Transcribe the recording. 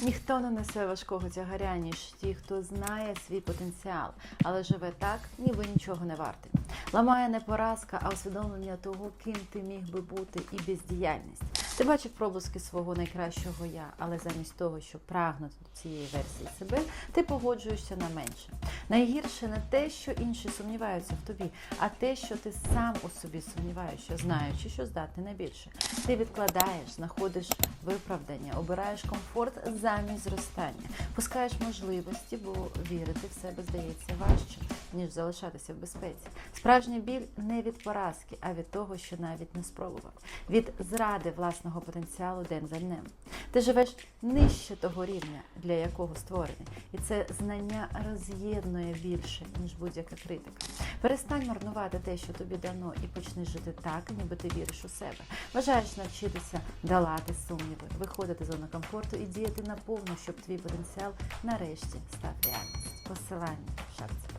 Ніхто не несе важкого тягаря, ніж ті, хто знає свій потенціал, але живе так, ніби нічого не вартий. Ламає не поразка, а усвідомлення того, ким ти міг би бути, і бездіяльність. Ти бачив проблиски свого найкращого я, але замість того, щоб прагнути до цієї версії себе, ти погоджуєшся на менше. Найгірше не те, що інші сумніваються в тобі, а те, що ти сам у собі сумніваєшся, знаючи, що здатний на більше. Ти відкладаєш, знаходиш виправдання, обираєш комфорт замість зростання, пускаєш можливості, бо вірити в себе здається важче, ніж залишатися в безпеці. Справжній біль не від поразки, а від того, що навіть не спробував, від зради власного потенціалу день за днем. Ти живеш нижче того рівня, для якого створений, і це знання роз'єднує більше, ніж будь-яка критика. Перестань марнувати те, що тобі дано, і почни жити так, ніби ти віриш у себе. Бажаєш навчитися долати сумніви, виходити з зони комфорту і діяти наповну, щоб твій потенціал нарешті став реальністю. Посилання в шапці.